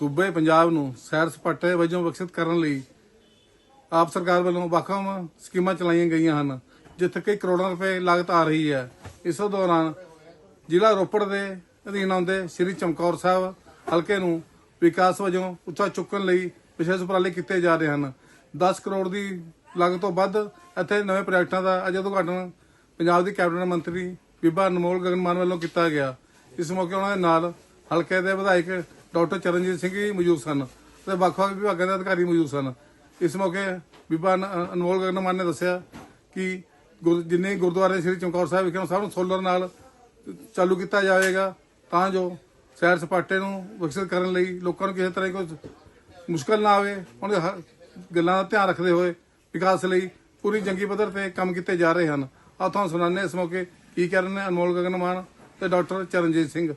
ਸੂਬੇ ਪੰਜਾਬ ਨੂੰ ਸੈਰ ਸਪਾਟੇ ਵਜੋਂ ਵਿਕਸਿਤ ਕਰਨ ਲਈ ਆਪ ਸਰਕਾਰ ਵੱਲੋਂ ਵੱਖ-ਵੱਖ ਸਕੀਮਾਂ ਚਲਾਈਆਂ ਗਈਆਂ ਹਨ, ਜਿੱਥੇ ਕਿ ਕਰੋੜਾਂ ਰੁਪਏ ਲਾਗਤ ਆ ਰਹੀ ਹੈ। ਇਸ ਦੌਰਾਨ ਜ਼ਿਲ੍ਹਾ ਰੋਪੜ ਦੇ ਅਧੀਨ ਆਉਂਦੇ ਸ੍ਰੀ ਚਮਕੌਰ ਸਾਹਿਬ ਹਲਕੇ ਨੂੰ ਵਿਕਾਸ ਵਜੋਂ ਉੱਚਾ ਚੁੱਕਣ ਲਈ ਵਿਸ਼ੇਸ਼ ਉਪਰਾਲੇ ਕੀਤੇ ਜਾ ਰਹੇ ਹਨ। 10 ਕਰੋੜ ਦੀ ਲਾਗਤ ਤੋਂ ਵੱਧ ਇੱਥੇ ਨਵੇਂ ਪ੍ਰੋਜੈਕਟਾਂ ਦਾ ਅਜੇ ਉਦਘਾਟਨ ਪੰਜਾਬ ਦੀ ਕੈਬਨਿਟ ਮੰਤਰੀ ਬੀਬਾ ਅਨਮੋਲ ਗਗਨਮਾਨ ਵੱਲੋਂ ਕੀਤਾ ਗਿਆ। ਇਸ ਮੌਕੇ ਉਹਨਾਂ ਦੇ ਨਾਲ ਹਲਕੇ ਦੇ ਵਿਧਾਇਕ ਡਾਕਟਰ ਚਰਨਜੀਤ ਸਿੰਘ ਜੀ ਮੌਜੂਦ ਸਨ ਤੇ ਵੱਖ-ਵੱਖ ਵਿਭਾਗਾਂ ਦੇ ਅਧਿਕਾਰੀ ਮੌਜੂਦ ਸਨ। ਇਸ ਮੌਕੇ ਬੀਬਾ ਅਨਮੋਲ ਗਗਨ ਮਾਨ ਨੇ ਦੱਸਿਆ ਕਿ ਗੁਰ- ਜਿੰਨੇ ਗੁਰਦੁਆਰੇ ਸ੍ਰੀ ਚਮਕੌਰ ਸਾਹਿਬ ਵਿਖੇ ਹਨ, ਸਭ ਨੂੰ ਸੋਲਰ ਨਾਲ ਚਾਲੂ ਕੀਤਾ ਜਾਵੇਗਾ ਤਾਂ ਜੋ ਸੈਰ ਸਪਾਟੇ ਨੂੰ ਵਿਕਸਿਤ ਕਰਨ ਲਈ ਲੋਕਾਂ ਨੂੰ ਕਿਸੇ ਤਰ੍ਹਾਂ ਦੀ ਕੋਈ ਮੁਸ਼ਕਲ ਨਾ ਆਵੇ ਉਹਨਾਂ ਦੇ ਹਰ ਗੱਲਾਂ ਦਾ ਧਿਆਨ ਰੱਖਦੇ ਹੋਏ ਵਿਕਾਸ ਲਈ ਪੂਰੀ ਜੰਗੀ ਪੱਧਰ ਤੇ ਕੰਮ ਕੀਤੇ ਜਾ ਰਹੇ ਹਨ। ਆਹ ਤੁਹਾਨੂੰ ਸੁਣਾਉਂਦੇ ਹਾਂ ਇਸ ਮੌਕੇ ਕੀ ਕਹਿ ਰਹੇ ਨੇ ਅਨਮੋਲ ਗਗਨ ਮਾਨ ਤੇ ਡਾਕਟਰ ਚਰਨਜੀਤ ਸਿੰਘ।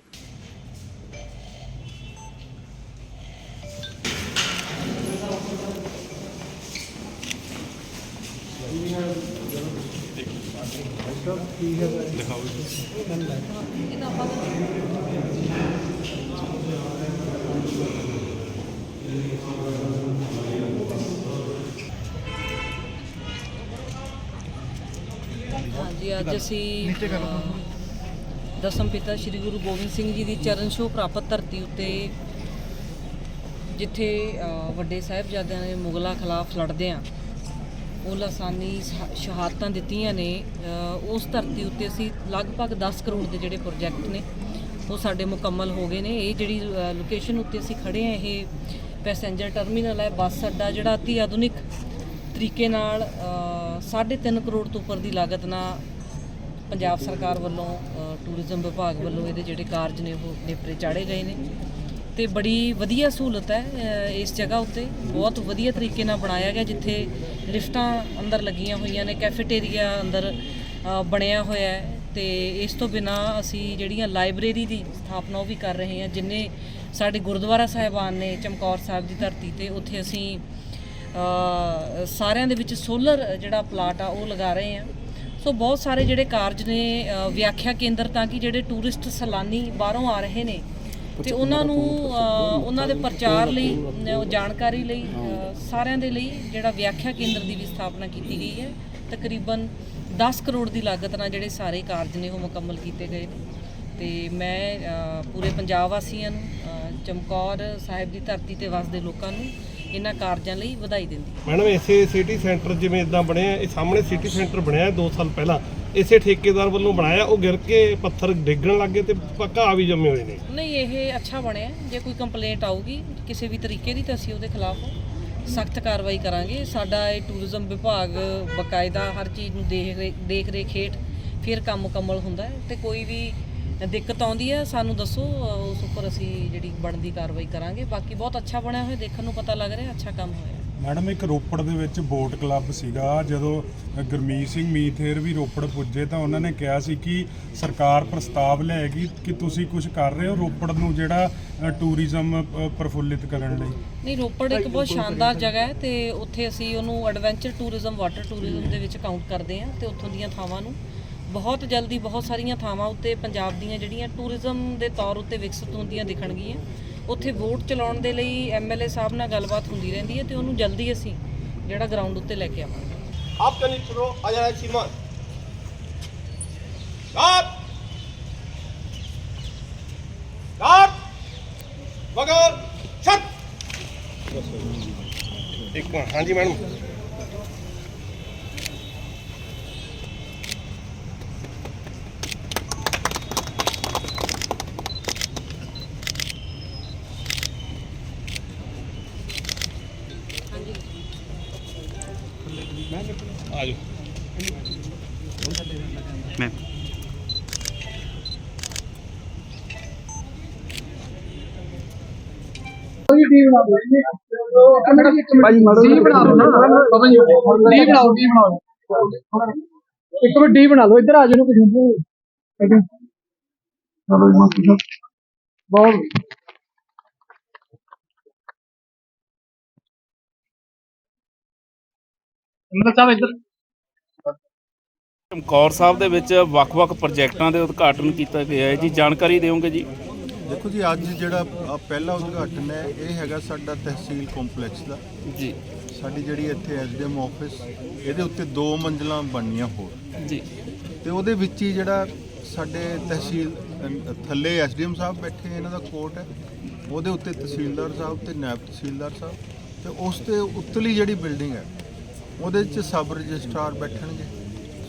ਹਾਂਜੀ ਅੱਜ ਅਸੀਂ ਅ, ਦਸਮ ਪਿਤਾ ਸ੍ਰੀ ਗੁਰੂ ਗੋਬਿੰਦ ਸਿੰਘ ਜੀ ਦੀ ਚਰਨ ਛੋਹ ਪ੍ਰਾਪਤ ਧਰਤੀ ਉੱਤੇ ਜਿੱਥੇ ਅ, ਵੱਡੇ ਸਾਹਿਬਜ਼ਾਦਿਆਂ ਨੇ ਮੁਗਲਾਂ ਖਿਲਾਫ ਲੜਦੇ ਆ। ਉਹ ਲਾਸਾਨੀ ਸ਼ਹਾ- ਸ਼ਹਾਦਤਾਂ ਦਿੱਤੀਆਂ ਨੇ। ਉਸ ਧਰਤੀ ਉੱਤੇ ਅਸੀਂ ਲਗਭਗ 10 ਕਰੋੜ ਦੇ ਜਿਹੜੇ ਪ੍ਰੋਜੈਕਟ ਨੇ ਉਹ ਸਾਡੇ ਮੁਕੰਮਲ ਹੋ ਗਏ ਨੇ। ਇਹ ਜਿਹੜੀ ਲੋਕੇਸ਼ਨ ਉੱਤੇ ਅਸੀਂ ਖੜੇ ਆ ਇਹ ਪੈਸੇਂਜਰ ਟਰਮੀਨਲ ਹੈ ਬੱਸ ਅੱਡਾ ਜਿਹੜਾ ਅਤੀ ਆਧੁਨਿਕ ਤਰੀਕੇ ਨਾਲ ਅ, ਸਾਢੇ ਤਿੰਨ ਕਰੋੜ ਤੋਂ ਉੱਪਰ ਦੀ ਲਾਗਤ ਨਾਲ ਪੰਜਾਬ ਸਰਕਾਰ ਵੱਲੋਂ ਟੂਰਿਜ਼ਮ ਵਿਭਾਗ ਵੱਲੋਂ ਇਹਦੇ ਜਿਹੜੇ ਕਾਰਜ ਨੇ ਉਹ ਨੇਪਰੇ ਚਾੜੇ ਗਏ ਨੇ। ਤੇ ਬੜੀ ਵਧੀਆ ਸਹੂਲਤ ਹੈ ਇਸ ਜਗ੍ਹਾ ਉੱਤੇ। ਬਹੁਤ ਵਧੀਆ ਤਰੀਕੇ ਨਾਲ ਬਣਾਇਆ ਗਿਆ, ਜਿੱਥੇ ਲਿਫਟਾਂ ਅੰਦਰ ਲੱਗੀਆਂ ਹੋਈਆਂ ਨੇ ਕੈਫੇਟੇਰੀਆ ਅੰਦਰ ਬਣਿਆ ਹੋਇਆ ਹੈ। ਤੇ ਇਸ ਤੋਂ ਬਿਨਾ ਅਸੀਂ ਜਿਹੜੀਆਂ ਲਾਇਬ੍ਰੇਰੀ ਦੀ ਸਥਾਪਨਾ ਉਹ ਵੀ ਕਰ ਰਹੇ ਹਾਂ, ਜਿੰਨੇ ਸਾਡੇ ਗੁਰਦੁਆਰਾ ਸਾਹਿਬਾਨ ਨੇ ਚਮਕੌਰ ਸਾਹਿਬ ਦੀ ਧਰਤੀ ਤੇ, ਉੱਥੇ ਅਸੀਂ ਸਾਰਿਆਂ ਦੇ ਵਿੱਚ ਸੋਲਰ ਜਿਹੜਾ ਪਲਾਟ ਆ, ਉਹ ਲਗਾ ਰਹੇ ਹਾਂ। ਸੋ ਬਹੁਤ ਸਾਰੇ ਜਿਹੜੇ ਕਾਰਜ ਨੇ ਵਿਆਖਿਆ ਕੇਂਦਰ ਤਾਂ ਕਿ ਜਿਹੜੇ ਟੂਰਿਸਟ ਸੈਲਾਨੀ ਬਾਹਰੋਂ ਆ ਰਹੇ ਨੇ ਤੇ ਉਹਨਾਂ ਨੂੰ ਉਹਨਾਂ ਦੇ ਪ੍ਰਚਾਰ ਲਈ ਜਾਣਕਾਰੀ ਲਈ ਸਾਰਿਆਂ ਦੇ ਲਈ ਜਿਹੜਾ ਵਿਆਖਿਆ ਕੇਂਦਰ ਦੀ ਵੀ ਸਥਾਪਨਾ ਕੀਤੀ ਗਈ ਹੈ, ਤਕਰੀਬਨ 10 ਕਰੋੜ ਦੀ ਲਾਗਤ ਨਾਲ ਜਿਹੜੇ ਸਾਰੇ ਕਾਰਜ ਨੇ ਉਹ ਮੁਕੰਮਲ ਕੀਤੇ ਗਏ ਨੇ। ਤੇ ਮੈਂ ਪੂਰੇ ਪੰਜਾਬ ਵਾਸੀਆਂ ਨੂੰ ਚਮਕੌਰ ਸਾਹਿਬ ਦੀ ਧਰਤੀ ਤੇ ਵਸਦੇ ਲੋਕਾਂ ਨੂੰ ਇਹਨਾਂ ਕਾਰਜਾਂ ਲਈ ਵਧਾਈ ਦਿੰਦੀ ਮੈਡਮ ਇਸੇ ਸਿਟੀ ਸੈਂਟਰ ਜਿਵੇਂ ਇਦਾਂ ਬਣਿਆ, ਇਹ ਸਾਹਮਣੇ ਸਿਟੀ ਸੈਂਟਰ ਬਣਿਆ 2 ਸਾਲ ਪਹਿਲਾਂ। ਇਸੇ ਠੇਕੇਦਾਰ ਵੱਲੋਂ ਬਣਾਇਆ, ਉਹ ਗਿਰ ਕੇ ਪੱਥਰ ਡਿੱਗਣ ਲੱਗੇ ਤੇ ਘਾਹ ਵੀ ਜੰਮੇ ਹੋਏ ਨੇ। ਨਹੀਂ, ਇਹ ਅੱਛਾ ਬਣਿਆ। ਜੇ ਕੋਈ ਕੰਪਲੇਂਟ ਆਊਗੀ ਕਿਸੇ ਵੀ ਤਰੀਕੇ ਦੀ ਤਾਂ ਅਸੀਂ ਉਹਦੇ ਖਿਲਾਫ ਸਖਤ ਕਾਰਵਾਈ ਕਰਾਂਗੇ। ਸਾਡਾ ਇਹ ਟੂਰਿਜ਼ਮ ਵਿਭਾਗ ਬਕਾਇਦਾ ਹਰ ਚੀਜ਼ ਨੂੰ ਦੇਖ ਰੇ- ਦੇਖ ਰੇਖ ਹੇਠ ਫਿਰ ਕੰਮ ਮੁਕੰਮਲ ਹੁੰਦਾ ਹੈ ਤੇ ਕੋਈ ਵੀ ਦਿੱਕਤ ਆਉਂਦੀ ਹੈ, ਸਾਨੂੰ ਦੱਸੋ ਉਸ ਉੱਪਰ ਅਸੀਂ ਜਿਹੜੀ ਬਣਦੀ ਕਾਰਵਾਈ ਕਰਾਂਗੇ। ਬਾਕੀ ਬਹੁਤ ਅੱਛਾ ਬਣਿਆ ਹੋਇਆ, ਦੇਖਣ ਨੂੰ ਪਤਾ ਲੱਗ ਰਿਹਾ, ਅੱਛਾ ਕੰਮ ਹੋਇਆ। ਮੈਡਮ, ਇੱਕ ਰੋਪੜ ਦੇ ਵਿੱਚ ਬੋਟ ਕਲੱਬ ਸੀਗਾ। ਜਦੋਂ ਗੁਰਮੀਤ ਸਿੰਘ ਮੀਥੇਰ ਵੀ ਰੋਪੜ ਪੁੱਜੇ ਤਾਂ ਉਹਨਾਂ ਨੇ ਕਿਹਾ ਸੀ ਕਿ ਸਰਕਾਰ ਪ੍ਰਸਤਾਵ ਲਿਆਏਗੀ ਕਿ ਤੁਸੀਂ ਕੁਝ ਕਰ ਰਹੇ ਹੋ ਰੋਪੜ ਨੂੰ ਜਿਹੜਾ ਟੂਰਿਜ਼ਮ ਪ੍ਰਫੁੱਲਿਤ ਕਰਨ ਲਈ। ਨਹੀਂ, ਰੋਪੜ ਇੱਕ ਬਹੁਤ ਸ਼ਾਨਦਾਰ ਜਗ੍ਹਾ ਹੈ ਤੇ ਉੱਥੇ ਅਸੀਂ ਉਹਨੂੰ ਐਡਵੈਂਚਰ ਟੂਰਿਜ਼ਮ ਵਾਟਰ ਟੂਰਿਜ਼ਮ ਦੇ ਵਿੱਚ ਕਾਊਂਟ ਕਰਦੇ ਹਾਂ ਤੇ ਉੱਥੋਂ ਦੀਆਂ ਥਾਵਾਂ ਨੂੰ। ਬਹੁਤ ਜਲਦੀ ਬਹੁਤ ਸਾਰੀਆਂ ਥਾਵਾਂ ਉੱਤੇ ਪੰਜਾਬ ਦੀਆਂ ਜਿਹੜੀਆਂ ਟੂਰਿਜ਼ਮ ਦੇ ਤੌਰ ਉੱਤੇ ਵਿਕਸਿਤ ਹੁੰਦੀਆਂ ਦਿਖਣਗੀਆਂ। ਉੱਥੇ ਵੋਟ ਚਲਾਉਣ ਦੇ ਲਈ ਐਮਐਲਏ ਸਾਹਿਬ ਨਾਲ ਗੱਲਬਾਤ ਹੁੰਦੀ ਰਹਿੰਦੀ ਹੈ ਤੇ ਉਹਨੂੰ ਜਲਦੀ ਅਸੀਂ ਜਿਹੜਾ ਗਰਾਊਂਡ ਉੱਤੇ ਲੈ ਕੇ ਆਵਾਂਗੇ। ਆਪ ਕਨੀ ਚੁਣੋ ਆਇਆ ਚੀਮਾਨ ਆਪ! ਆਪ! ਵਗਰ ਛੱਤ ਇੱਕ ਮਿੰਟ ਹਾਂਜੀ ਮੈਡਮ। ਡੀ ਬਣਾ ਲਓ ਨਾ ਬਾਬਾ ਜੀ ਡੀ ਬਣਾਓ ਡੀ ਬਣਾਓ ਇੱਕ ਮਿੰਟ ਡੀ ਬਣਾ ਲਓ ਇੱਧਰ ਆ ਜਾਓ ਨਾ ਕੁਝ ਚਲੋ ਜੀ ਮਾਸਟਰ ਸਾਹਿਬ ਬਹੁਤ ਅੰਦਰ ਸਾਹਿਬ ਇੱਧਰ ਚਮਕੌਰ ਸਾਹਿਬ ਦੇ ਵਿੱਚ ਵੱਖ-ਵੱਖ ਪ੍ਰੋਜੈਕਟਾਂ ਦੇ ਉਦਘਾਟਨ ਕੀਤਾ ਗਿਆ ਹੈ ਜੀ। ਜਾਣਕਾਰੀ ਦਿਓਗੇ ਜੀ? ਦੇਖੋ ਜੀ ਅੱਜ ਜਿਹੜਾ ਪਹਿਲਾ ਉਦਘਾਟਨ ਹੈ ਇਹ ਹੈਗਾ ਸਾਡਾ ਤਹਿਸੀਲ ਕੰਪਲੈਕਸ ਦਾ। ਜੀ। ਸਾਡੀ ਜਿਹੜੀ ਇੱਥੇ ਐਸਡੀਐਮ ਆਫਿਸ ਇਹਦੇ ਉੱਤੇ ਦੋ ਮੰਜ਼ਲਾਂ ਬਣਨੀਆਂ ਹੋਰ। ਜੀ। ਤੇ ਉਹਦੇ ਵਿੱਚ ਹੀ ਜਿਹੜਾ ਸਾਡੇ ਤਹਿਸੀਲ ਅਹ, ਥੱਲੇ ਐਸਡੀਐਮ ਸਾਹਿਬ ਬੈਠੇ ਇਹਨਾਂ ਦਾ ਕੋਰਟ ਹੈ। ਉਹਦੇ ਉੱਤੇ ਤਹਿਸੀਲਦਾਰ ਸਾਹਿਬ ਤੇ ਨਾਇਬ ਤਹਿਸੀਲਦਾਰ ਸਾਹਿਬ। ਤੇ ਉਸ ਤੇ ਉੱਤਲੀ ਜਿਹੜੀ ਬਿਲਡਿੰਗ ਹੈ ਉਹਦੇ 'ਚ ਸਬ ਰਜਿਸਟਰਾਰ ਬੈਠਣਗੇ।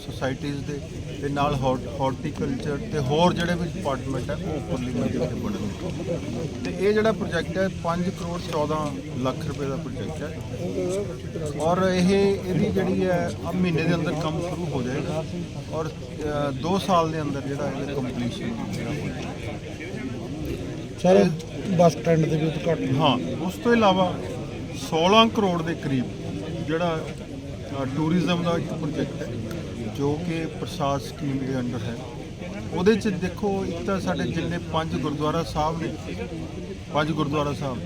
ਸੁਸਾਇਟੀਜ਼ ਦੇ ਤੇ ਨਾਲ ਹਾਰਟੀਕਲਚਰ ਤੇ ਹੋਰ ਜਿਹੜੇ ਵੀ ਡਿਪਾਰਟਮੈਂਟ ਹੈ ਉਹ ਉੱਪਰਲੀ ਮੰਜ਼ਿਲ ਤੇ ਬਣਨਗੇ ਤੇ ਇਹ ਜਿਹੜਾ ਪ੍ਰੋਜੈਕਟ ਹੈ 5 ਕਰੋੜ 14 ਲੱਖ ਰੁਪਏ ਦਾ ਪ੍ਰੋਜੈਕਟ ਹੈ। ਔਰ ਇਹ ਇਹਦੀ ਜਿਹੜੀ ਹੈ ਆ ਮਹੀਨੇ ਦੇ ਅੰਦਰ ਕੰਮ ਸ਼ੁਰੂ ਹੋ ਜਾਏਗਾ। ਔਰ 2 ਸਾਲ ਦੇ ਅੰਦਰ ਜਿਹੜਾ ਇਹਦਾ ਕੰਪਲੀਸ਼ਨ ਸਰ ਬੱਸ ਸਟੈਂਡ ਦੇ ਵੀ ਉਦਘਾਟਨ। ਹਾਂ ਉਸ ਤੋਂ ਇਲਾਵਾ 16 ਕਰੋੜ ਦੇ ਕਰੀਬ ਜਿਹੜਾ ਟੂਰਿਜ਼ਮ ਦਾ ਇੱਕ ਪ੍ਰੋਜੈਕਟ ਹੈ ਜੋ ਕਿ ਪ੍ਰਸਾਦ ਸਕੀਮ ਦੇ ਅੰਡਰ ਹੈ। ਉਹਦੇ ਚ ਦੇਖੋ, ਇੱਕ ਤਾਂ ਸਾਡੇ ਜਿੰਨੇ ਪੰਜ ਗੁਰਦੁਆਰਾ ਸਾਹਿਬ ਨੇ, ਪੰਜ ਗੁਰਦੁਆਰਾ ਸਾਹਿਬ,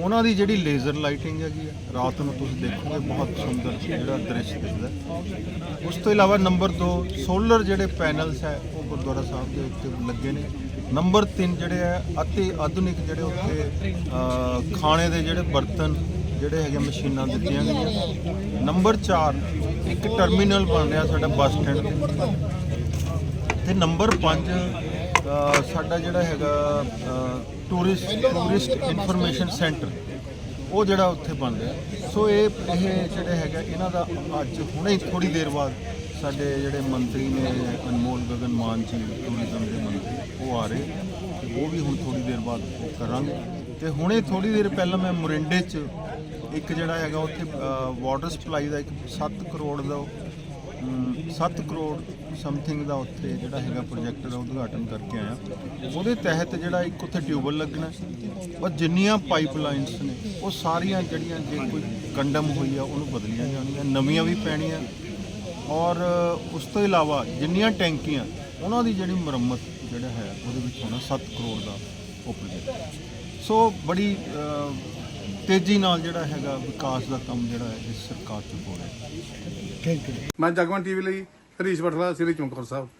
ਉਹਨਾਂ ਦੀ ਜਿਹੜੀ ਲੇਜ਼ਰ ਲਾਈਟਿੰਗ ਹੈਗੀ ਹੈ ਰਾਤ ਨੂੰ ਤੁਸੀਂ ਦੇਖੋਗੇ, ਬਹੁਤ ਸੁੰਦਰ ਜਿਹੜਾ ਦ੍ਰਿਸ਼ ਦਿਖਦਾ ਉਸ ਤੋਂ ਇਲਾਵਾ ਨੰਬਰ 2 ਸੋਲਰ ਜਿਹੜੇ ਪੈਨਲਸ ਹੈ, ਉਹ ਗੁਰਦੁਆਰਾ ਸਾਹਿਬ ਦੇ ਉੱਤੇ ਲੱਗੇ ਨੇ। ਨੰਬਰ 3 ਜਿਹੜੇ ਹੈ ਅਤੀ ਆਧੁਨਿਕ ਜਿਹੜੇ ਉੱਥੇ ਖਾਣੇ ਦੇ ਜਿਹੜੇ ਬਰਤਨ ਜਿਹੜੇ ਹੈਗੇ ਮਸ਼ੀਨਾਂ ਦਿੱਤੀਆਂ ਗਈਆਂ। ਨੰਬਰ 4 ਇੱਕ ਟਰਮੀਨਲ ਬਣ ਰਿਹਾ ਸਾਡਾ ਬੱਸ ਸਟੈਂਡ। ਤੇ ਨੰਬਰ 5 ਸਾਡਾ ਜਿਹੜਾ ਹੈਗਾ ਟੂਰਿਸਟ ਟੂਰਿਸਟ ਇਨਫੋਰਮੇਸ਼ਨ ਸੈਂਟਰ ਉਹ ਜਿਹੜਾ ਉੱਥੇ ਬਣ ਰਿਹਾ। ਸੋ ਇਹ ਇਹ ਜਿਹੜੇ ਹੈਗਾ, ਇਹਨਾਂ ਦਾ ਅੱਜ ਹੁਣੇ ਹੀ ਥੋੜੀ ਦੇਰ ਬਾਅਦ ਸਾਡੇ ਜਿਹੜੇ ਮੰਤਰੀ ਨੇ, ਅਨਮੋਲ ਗਗਨ ਮਾਨ ਜੀ ਟੂਰਿਜ਼ਮ ਦੇ ਮੰਤਰੀ, ਉਹ ਆ ਰਹੇ। ਉਹ ਵੀ ਹੁਣ ਥੋੜੀ ਦੇਰ ਬਾਅਦ ਕਰਾਂਗੇ। ਤੇ ਹੁਣੇ ਥੋੜੀ ਦੇਰ ਪਹਿਲਾਂ ਮੈਂ ਮੁਰਿੰਡੇ 'ਚ ਇੱਕ ਜਿਹੜਾ ਹੈਗਾ ਉੱਥੇ ਵਾਟਰ ਸਪਲਾਈ ਦਾ ਇੱਕ 7 ਕਰੋੜ ਦਾ ਉਹ 7 ਕਰੋੜ ਸਮਥਿੰਗ ਦਾ ਉੱਥੇ ਜਿਹੜਾ ਹੈਗਾ ਪ੍ਰੋਜੈਕਟ ਦਾ ਉਦਘਾਟਨ ਕਰਕੇ ਆਇਆ। ਉਹਦੇ ਤਹਿਤ ਜਿਹੜਾ ਇੱਕ ਉੱਥੇ ਟਿਊਬਲ ਲੱਗਣਾ ਔਰ ਜਿੰਨੀਆਂ ਪਾਈਪਲਾਈਨਸ ਨੇ, ਉਹ ਸਾਰੀਆਂ ਜਿਹੜੀਆਂ ਜੇ ਕੋਈ ਕੰਡਮ ਹੋਈ ਆ, ਉਹਨੂੰ ਬਦਲੀਆਂ ਜਾਣੀਆਂ, ਨਵੀਆਂ ਵੀ ਪੈਣੀਆਂ। ਔਰ, ਉਸ ਤੋਂ ਇਲਾਵਾ ਜਿੰਨੀਆਂ ਟੈਂਕੀਆਂ, ਉਹਨਾਂ ਦੀ ਜਿਹੜੀ ਮੁਰੰਮਤ ਜਿਹੜਾ ਹੈ, ਉਹਦੇ ਵਿੱਚ ਹੋਣਾ 7 ਕਰੋੜ ਦਾ ਉਹ ਪ੍ਰੋਜੈਕਟ ਸੋ ਬੜੀ ਤੇਜ਼ੀ ਨਾਲ ਜਿਹੜਾ ਹੈਗਾ ਵਿਕਾਸ ਦਾ ਕੰਮ ਜਿਹੜਾ ਹੈ ਇਸ ਸਰਕਾਰ 'ਚ ਹੋ ਰਿਹਾ ਹੈ। ਥੈਂਕ ਯੂ ਮੈਂ ਜਗਮਨ ਟੀਵੀ ਲਈ ਹਰੀਸ਼ ਬਠਲਾ, ਸ੍ਰੀ ਚਮਕੌਰ ਸਾਹਿਬ।